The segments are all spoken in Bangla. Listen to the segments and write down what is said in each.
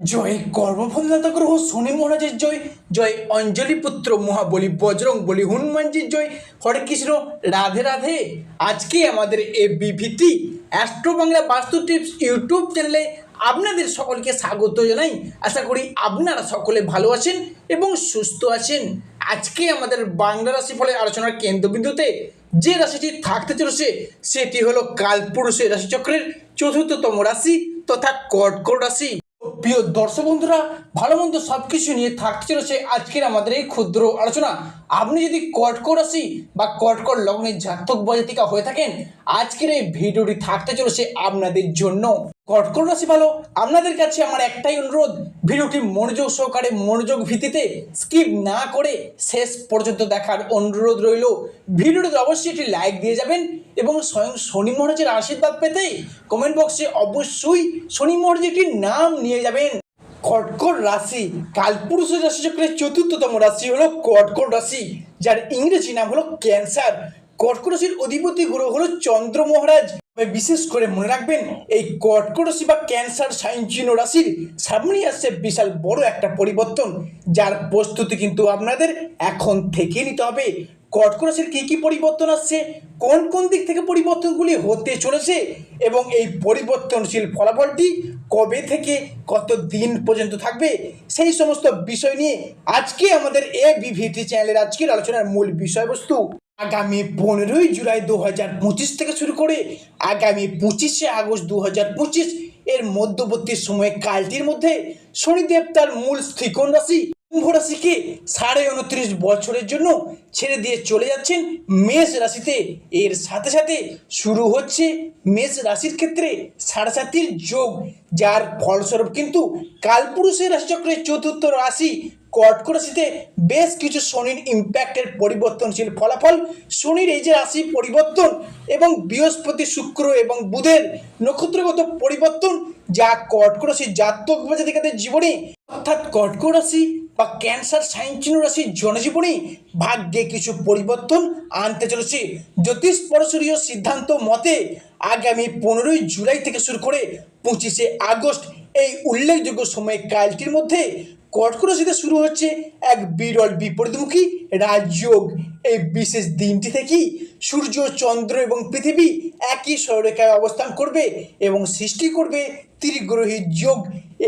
জয় কর্মফলদাতা গ্রহ, শনি মহারাজের জয় জয় অঞ্জলি পুত্র মহাবলী বজরং বলি হনুমানজির জয়। হরে কৃষ্ণ, রাধে রাধে। আজকে আমাদের এ বিভিটি অ্যাস্ট্রো বাংলা বাস্তু টিপস ইউটিউব চ্যানেলে আপনাদের সকলকে স্বাগত জানাই। আশা করি আপনারা সকলে ভালো আছেন এবং সুস্থ আছেন। আজকে আমাদের বাংলা রাশি ফলে আলোচনার কেন্দ্রবিন্দুতে যে রাশিটি থাকতে চলেছে, সেটি হলো কালপুরুষের রাশিচক্রের চতুর্থতম রাশি তথা কর্কট রাশি। প্রিয় দর্শক বন্ধুরা, ভালো মন্দ সব কিছু নিয়ে থাকতে চলেছে আজকের আমাদের এই ক্ষুদ্র আলোচনা। আপনি যদি কটকট রাশি বা কটকট লগ্নের জাতক বা জাতিকা হয়ে থাকেন, আজকের এই ভিডিওটি থাকতে চলেছে আপনাদের জন্য। কটকট রাশি ভালো, আপনাদের কাছে আমার একটাই অনুরোধ, ভিডিওটি মনোযোগ সহকারে, মনোযোগ ভিত্তিতে স্কিপ না করে শেষ পর্যন্ত দেখার অনুরোধ রইল। ভিডিওটিতে অবশ্যই একটি লাইক দিয়ে যাবেন এবং স্বয়ং শনি মহারাজের আশীর্বাদ পেতে কমেন্ট বক্সে অবশ্যই শনি মহারাজের নাম নিয়ে যাবেন। কর্কট রাশি কালপুরুষের রাশিচক্রের চতুর্থতম রাশি হলো কর্কট রাশি, যার ইংরেজি নাম হলো ক্যান্সার। কর্কট রাশির অধিপতি গ্রহ হলো চন্দ্র মহারাজ। বিশেষ করে মনে রাখবেন, এই কর্কট রাশি বা ক্যান্সার সাইন চিহ্ন রাশির সামনেই আসছে বিশাল বড় একটা পরিবর্তন, যার প্রস্তুতি কিন্তু আপনাদের এখন থেকে নিতে হবে। কর্কট রাশির কী কী পরিবর্তন আসছে, কোন কোন দিক থেকে পরিবর্তনগুলি হতে চলেছে এবং এই পরিবর্তনশীল ফলাফলটি কবে থেকে কত দিন পর্যন্ত থাকবে, সেই সমস্ত বিষয় নিয়ে আজকে আমাদের এ বিভিটি চ্যানেলের আজকের আলোচনার মূল বিষয়বস্তু, আগামী পনেরোই জুলাই দু হাজার পঁচিশ থেকে শুরু করে আগামী পঁচিশে আগস্ট দু হাজার পঁচিশ, এর মধ্যবর্তী সময়ে কালটির মধ্যে শনিদেব তার মূল স্থিকোণ রাশি রাশিকে সাড়ে উনত্রিশ বছরের জন্য ছেড়ে দিয়ে চলে যাচ্ছেন মেষ রাশিতে। এর সাথে সাথে শুরু হচ্ছে মেষ রাশির ক্ষেত্রে সাড়ে যোগ, যার ফলস্বরূপ কিন্তু কালপুরুষের রাশিচক্রের চতুর্থ রাশি কর্কট রাশিতে বেশ কিছু শনির ইম্প্যাক্টের পরিবর্তনশীল ফলাফল। শনির এই যে রাশি পরিবর্তন এবং বৃহস্পতি শুক্র এবং বুধের নক্ষত্রগত পরিবর্তন যা কর্কট রাশির জাতক বা জাতিকাদের জীবনে, অর্থাৎ কর্কট রাশি বা ক্যান্সার সাইন চিহ্ন রাশির জনজীবনে ভাগ্যে কিছু পরিবর্তন আনতে চলেছে। জ্যোতিষ পরশরীয় সিদ্ধান্ত মতে আগামী পনেরোই জুলাই থেকে শুরু করে পঁচিশে আগস্ট এই উল্লেখযোগ্য সময় কালটির মধ্যে কর্কট শীতে শুরু হচ্ছে এক বিরল বিপরীতমুখী রাজযোগ। এই বিশেষ দিনটি থেকেই সূর্য, চন্দ্র এবং পৃথিবী একই সরেখায় অবস্থান করবে এবং সৃষ্টি করবে ত্রিগ্রহী যোগ।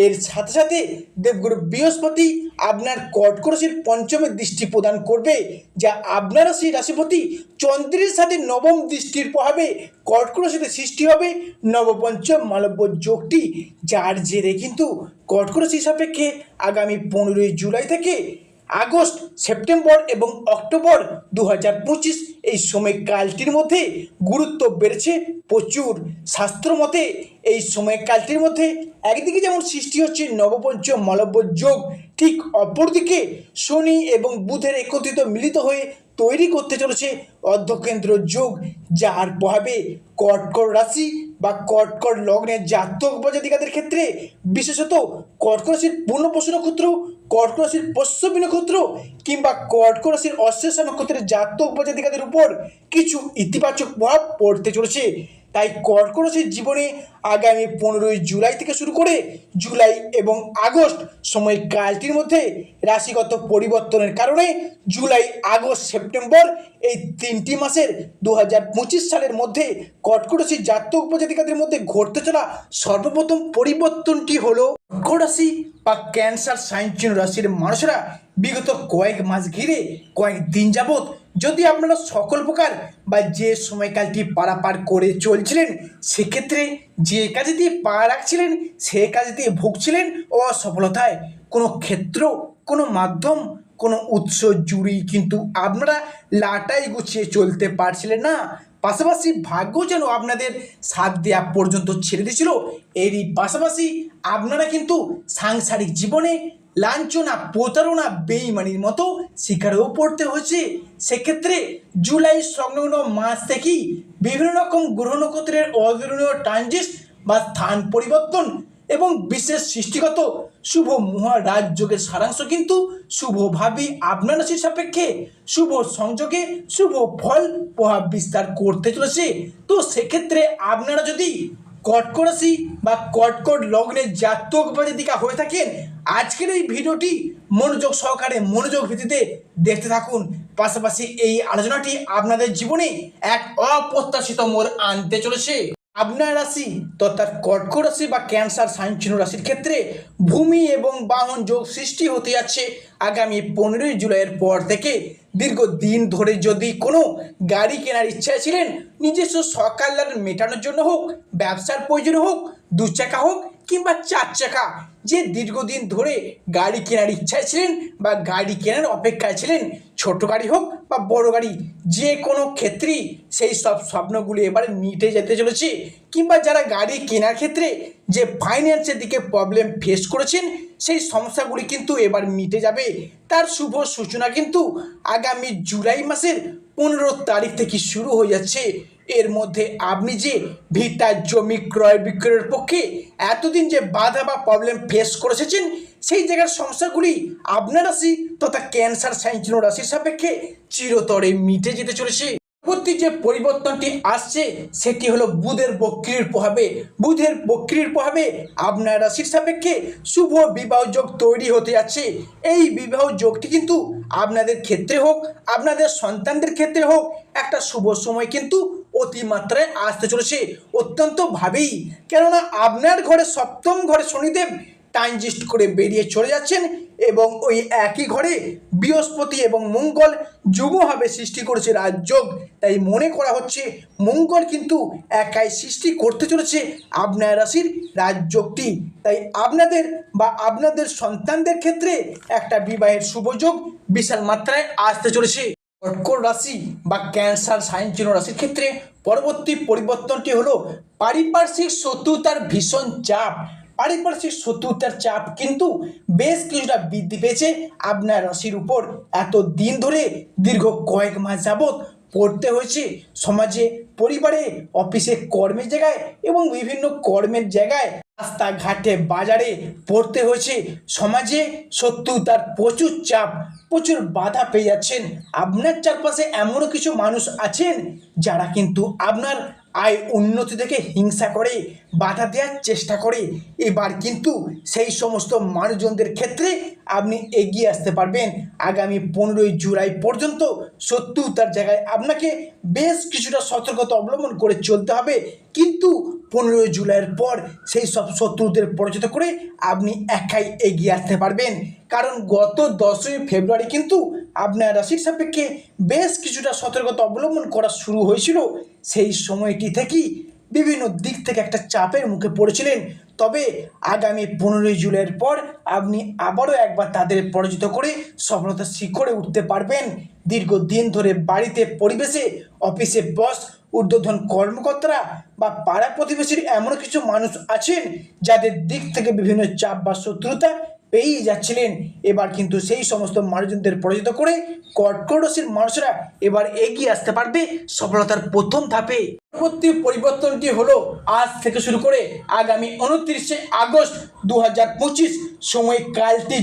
এর সাথে সাথে দেবগুরু বৃহস্পতি আপনার কর্কট রাশির পঞ্চমের দৃষ্টি প্রদান করবে, যা আপনার রাশির রাশিপতি চন্দ্রের সাথে নবম দৃষ্টির প্রভাবে কর্কট রাশিতে সৃষ্টি হবে নবপঞ্চম মালব্য যোগটি। যার জেরে কিন্তু কর্কট রাশি সাপেক্ষে আগামী পনেরোই জুলাই থেকে আগস্ট, সেপ্টেম্বর এবং অক্টোবর দু হাজার পঁচিশ এই সময়কালটির মধ্যে গুরুত্ব বেড়েছে প্রচুর। শাস্ত্র মতে এই সময়কালটির মধ্যে একদিকে যেমন সৃষ্টি হচ্ছে নবপঞ্চম মালব্য যোগ, ঠিক অপরদিকে শনি এবং বুধের একত্রিত মিলিত হয়ে তৈরি করতে চলেছে অর্ধকেন্দ্র যোগ, যার প্রভাবে কর্কট রাশি বা কটকট লগ্নের জাতক বা জাতিকাদের ক্ষেত্রে, বিশেষত কর্কট রাশির পূর্ণপশু নক্ষত্র কটক রাশির পশ্চিমী নক্ষত্র কিংবা কটক রাশির অশ্লেষা নক্ষত্রের জাতক বা জাতিকাদের উপর কিছু ইতিবাচক প্রভাব পড়তে চলেছে। তাই কর্কট রাশির জীবনে আগামী পনেরোই জুলাই থেকে শুরু করে জুলাই এবং আগস্ট সময়কালটির মধ্যে রাশিগত পরিবর্তনের কারণে জুলাই, আগস্ট, সেপ্টেম্বর এই তিনটি মাসের দু হাজার পঁচিশ সালের মধ্যে কর্কট জাতক উপজাতিকাদের মধ্যে ঘটতে চলা সর্বপ্রথম পরিবর্তনটি হলো কর্কট রাশি বা ক্যান্সার সাইন রাশির মানুষেরা বিগত কয়েক মাস ঘিরে কয়েক দিন যাবৎ যদি আপনারা সকল প্রকার বা যে সময়কালটি পারাপার করে চলছিলেন, সেক্ষেত্রে যে কাজে দিয়ে পা রাখছিলেন, সে কাজে দিয়ে ভুগছিলেন ও অসফলতায়, কোনো ক্ষেত্র, কোনো মাধ্যম, কোনো উৎস জুড়ি কিন্তু আপনারা লাটাই গুছিয়ে চলতে পারছিলেন না। পাশাপাশি ভাগ্য যেন আপনাদের সাথ দেওয়া পর্যন্ত ছেড়ে দিয়েছিল, এরই পাশাপাশি আপনারা কিন্তু সাংসারিক জীবনে লাঞ্ছনা, প্রতারণা, বেইমানির মতো শিকারেও পড়তে হয়েছে সেক্ষেত্রে জুলাই সংলগ্ন মাস থেকেই বিভিন্ন রকম গ্রহ নক্ষত্রের অগ্রণীয় ট্রানজিট বা স্থান পরিবর্তন এবং বিশেষ সৃষ্টিগত শুভ মহারাজ যোগের সারাংশ কিন্তু শুভভাবে আপনার রাশির সাপেক্ষে শুভ সংযোগে শুভ ফল প্রভাব বিস্তার করতে চলেছে। তো সেক্ষেত্রে আপনারা যদি কটকট রাশি বা কটকট লগ্নের জাতক বা জাতিকা হয়ে থাকেন, আজকের এই ভিডিওটি মনোযোগ সহকারে মনোযোগ ভিত্তিতে দেখতে থাকুন। পাশাপাশি এই আলোচনাটি আপনাদের জীবনে এক অপ্রত্যাশিত মোড় আনতে চলেছে। আপনার রাশি তথা কর্ক রাশি বা ক্যান্সার সাইন চিহ্ন রাশির ক্ষেত্রে ভূমি এবং বাহন যোগ সৃষ্টি হতে যাচ্ছে আগামী পনেরোই জুলাইয়ের পর থেকে। দীর্ঘ দিন ধরে যদি কোনো গাড়ি কেনার ইচ্ছা ছিলেন, নিজস্ব সকাল মেটানোর জন্য হোক, ব্যবসার প্রয়োজন হোক দু চাকা হোক কিংবা চার চাকা যে দীর্ঘদিন ধরে গাড়ি কেনার ইচ্ছায় ছিলেন বা গাড়ি কেনার অপেক্ষায় ছিলেন, ছোট গাড়ি হোক বা বড় গাড়ি, যে কোনো ক্ষেত্রেই সেই সব স্বপ্নগুলি এবারে মিটে যেতে চলেছে। কিংবা যারা গাড়ি কেনার ক্ষেত্রে যে ফাইন্যান্সের দিকে প্রবলেম ফেস করেছেন, সেই সমস্যাগুলি কিন্তু এবার মিটে যাবে। তার শুভ সূচনা কিন্তু আগামী জুলাই মাসের পনেরো তারিখ থেকে শুরু হয়ে যাচ্ছে। এর মধ্যে আপনি যে ভিটা জমি ক্রয় বিক্রয়ের পক্ষে এতদিন যে বাধা বা প্রবলেম ফেস করে এসেছেন সেই জায়গার সমস্যাগুলি আপনার রাশি তথা ক্যান্সার সাইন্সিন রাশির সাপেক্ষে চিরতরে মিটে যেতে চলেছে। পরবর্তী যে পরিবর্তনটি আসছে, সেটি হলো বুধের বক্রির প্রভাবে। বুধের বক্রির প্রভাবে আপনার রাশির সাপেক্ষে শুভ বিবাহ যোগ তৈরি হতে যাচ্ছে। এই বিবাহ যোগটি কিন্তু আপনাদের ক্ষেত্রে হোক, আপনাদের সন্তানদের ক্ষেত্রে হোক, একটা শুভ সময় কিন্তু অতিমাত্রায় আসতে চলেছে অত্যন্ত ভাবেই। কেননা আপনার ঘরে সপ্তম ঘরে শনিদেব ট্রানজিস্ট করে বেরিয়ে চলে যাচ্ছেন এবং ওই একই ঘরে বৃহস্পতি এবং মঙ্গল যুগভাবে সৃষ্টি করেছে রাজযোগ। তাই মনে করা হচ্ছে মঙ্গল কিন্তু একাই সৃষ্টি করতে চলেছে আপনার রাশির রাজযোগটি। তাই আপনাদের বা আপনাদের সন্তানদের ক্ষেত্রে একটা বিবাহের শুভযোগ বিশাল মাত্রায় আসতে চলেছে। কর্কট রাশি বা ক্যান্সার সাইন চিহ্ন রাশির ক্ষেত্রে পরবর্তী পরিবর্তনটি হলো পারিপার্শ্বিক শত্রুতার ভীষণ চাপ। পারিপার্শ্বিক শত্রুতার চাপ কিন্তু বেশ কিছুটা বৃদ্ধি পেয়েছে আপনার রাশির উপর। এত দিন ধরে দীর্ঘ কয়েক মাস যাবৎ পড়তে হয়েছে সমাজে, পরিবারে, অফিসে, কর্মের জায়গায় এবং বিভিন্ন কর্মের জায়গায়। রাস্তাঘাটে, বাজারে পড়তে হয়েছে। সমাজে শত্রুতার প্রচুর চাপ, প্রচুর বাধা পেয়ে যাচ্ছেন। আপনার চারপাশে এমনও কিছু মানুষ আছেন যারা কিন্তু আপনার আয় উন্নতি থেকে হিংসা করে, বাধা দেওয়ার চেষ্টা করে। এবার কিন্তু সেই সমস্ত মানুষজনদের ক্ষেত্রে আপনি এগিয়ে আসতে পারবেন। আগামী পনেরোই জুলাই পর্যন্ত শত্রুতার জায়গায় আপনাকে বেশ কিছুটা সতর্কতা অবলম্বন করে চলতে হবে। কিন্তু পনেরোই জুলাইয়ের পর সেই সব শত্রুদের পরিচিত করে আপনি একাই এগিয়ে আসতে পারবেন। কারণ গত দশই ফেব্রুয়ারি কিন্তু আপনার রাশির সাপেক্ষে বেশ কিছুটা সতর্কতা অবলম্বন করা শুরু হয়েছিল। সেই সময়টি থেকেই বিভিন্ন দিক থেকে একটা চাপের মুখে পড়েছিলেন। তবে আগামী পনেরোই জুলাইয়ের পর আপনি আবারও একবার তাদের পরাজিত করে সফলতা শিখরে উঠতে পারবেন। দীর্ঘদিন ধরে বাড়িতে পরিবেশে, অফিসে বস ঊর্ধ্বধন কর্মকর্তারা বা পাড়া প্রতিবেশীর এমন কিছু মানুষ আছেন যাদের দিক থেকে বিভিন্ন চাপ বা শত্রুতা পেয়েই যাচ্ছিলেন। এবার কিন্তু সেই সমস্ত মানুষজনদের পরাজিত করে কর্কট রাশির মানুষরা এবার এগিয়ে আসতে পারবে সফলতার প্রথম ধাপে। পরবর্তী পরিবর্তনটি হলো আজ থেকে শুরু করে আগামী উনত্রিশে আগস্ট দু হাজার পঁচিশ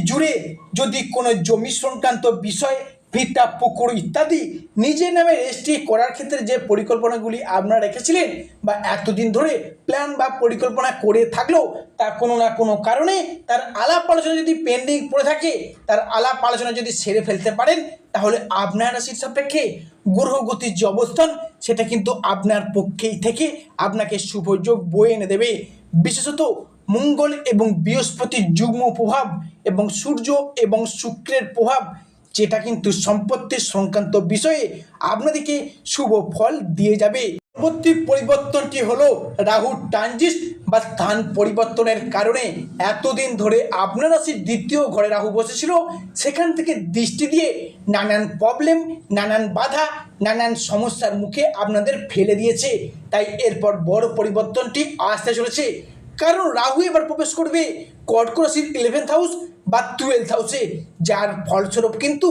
জুড়ে যদি কোনো জমি সংক্রান্ত বিষয় ভিটা পুকুর ইত্যাদি নিজের নামে রেজিস্ট্রি করার ক্ষেত্রে যে পরিকল্পনাগুলি আপনারা রেখেছিলেন বা এতদিন ধরে প্ল্যান বা পরিকল্পনা করে থাকলেও তা কোনো না কোনো কারণে তার আলাপ আলোচনা যদি পেন্ডিং পড়ে থাকে, তার আলাপ আলোচনা যদি সেরে ফেলতে পারেন, তাহলে আপনার রাশির সাপেক্ষে গ্রহগতির যে অবস্থান, সেটা কিন্তু আপনার পক্ষেই থেকে আপনাকে শুভযোগ বয়ে এনে দেবে। বিশেষত মঙ্গল এবং বৃহস্পতির যুগ্ম প্রভাব এবং সূর্য এবং শুক্রের প্রভাব যেটা কিন্তু সম্পত্তির সংক্রান্ত বিষয়ে আপনাদেরকে শুভ ফল দিয়ে যাবে। পরবর্তী পরিবর্তনটি হলো রাহুর ট্রানজিট বা স্থান পরিবর্তনের কারণে এতদিন ধরে আপনার রাশির দ্বিতীয় ঘরে রাহু বসেছিল, সেখান থেকে দৃষ্টি দিয়ে নানান প্রবলেম নানান বাধা, নানান সমস্যার মুখে আপনাদের ফেলে দিয়েছে। তাই এরপর বড় পরিবর্তনটি আসতে চলেছে। কারণ রাহু এবার প্রবেশ করবে কর্ক রাশির ইলেভেন্থ হাউস বা টুয়েলভ হাউসে যার ফলস্বরূপ কিন্তু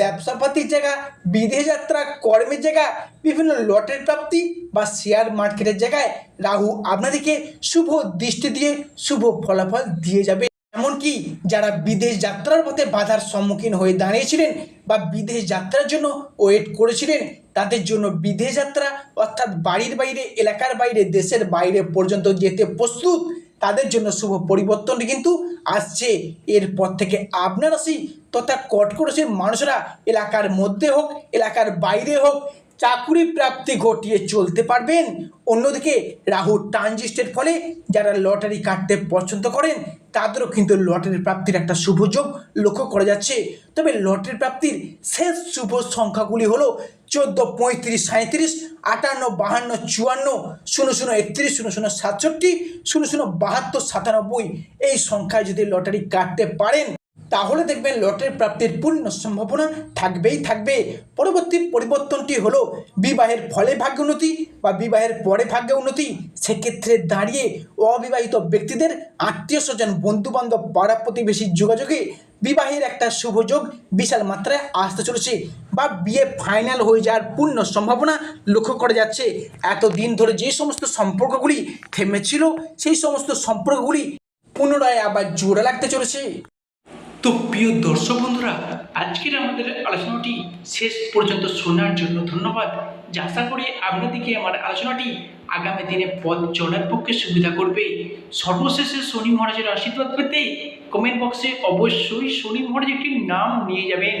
ব্যবসাপাতির জায়গা, বিদেশ যাত্রা, কর্মের জায়গা, বিভিন্ন লটের প্রাপ্তি বা শেয়ার মার্কেটের জায়গায় রাহু আপনাদেরকে শুভ দৃষ্টি দিয়ে, শুভ ফলাফল দিয়ে যাবে। এমনকি যারা বিদেশ যাত্রার পথে বাধার সম্মুখীন হয়ে দাঁড়িয়েছিলেন বা বিদেশ যাত্রার জন্য ওয়েট করেছিলেন তাদের জন্য বিদেশ যাত্রা, অর্থাৎ বাড়ির বাইরে, এলাকার বাইরে, দেশের বাইরে পর্যন্ত যেতে প্রস্তুত, তাদের জন্য শুভ পরিবর্তনটি কিন্তু আসছে। এরপর থেকে আপনার রাশি তথা কর্কট রাশির মানুষরা এলাকার মধ্যে হোক, এলাকার বাইরে হোক চাকুরি প্রাপ্তি ঘটিয়ে চলতে পারবেন। অন্যদিকে রাহু ট্রানজিস্টের ফলে যারা লটারি কাটতে পছন্দ করেন, তাদেরও কিন্তু লটারি প্রাপ্তির একটা শুভ যোগ লক্ষ্য করা যাচ্ছে। তবে লটারি প্রাপ্তির শেষ শুভ সংখ্যাগুলি হলো চোদ্দ, পঁয়ত্রিশ সাঁত্রিশ আটান্ন, বাহান্ন, চুয়ান্ন, শূন্য শূন্য, একত্রিশ, শূন্য শূন্য, সাতষট্টি, শূন্য শূন্য, বাহাত্তর, সাতানব্বই, এই সংখ্যায় যদি লটারি কাটতে পারেন তাহলে দেখবেন লটারি প্রাপ্তির পূর্ণ সম্ভাবনা থাকবেই থাকবে। পরবর্তী পরিবর্তনটি হলো বিবাহের ফলে ভাগ্য উন্নতি বা বিবাহের পরে ভাগ্য উন্নতি। সেক্ষেত্রে দাঁড়িয়ে অবিবাহিত ব্যক্তিদের আত্মীয় স্বজন, বন্ধুবান্ধব, পাড়া প্রতিবেশীর যোগাযোগে বিবাহের একটা শুভযোগ বিশাল মাত্রায় আসতে চলেছে বা বিয়ে ফাইনাল হয়ে যাওয়ার পূর্ণ সম্ভাবনা লক্ষ্য করা যাচ্ছে। এতদিন ধরে যে সমস্ত সম্পর্কগুলি থেমেছিল, সেই সমস্ত সম্পর্কগুলি পুনরায় আবার জোড়া লাগতে চলেছে। তো প্রিয় দর্শক বন্ধুরা, আজকের আমাদের আলোচনাটি শেষ পর্যন্ত শোনার জন্য ধন্যবাদ। যা আশা করি আপনাদেরকে আমার আলোচনাটি আগামী দিনে পথ চলার পক্ষে সুবিধা করবে। সর্বশেষে শনি মহারাজের আশীর্বাদ পেতে কমেন্ট বক্সে অবশ্যই শনি মহারাজ একটি নাম নিয়ে যাবেন।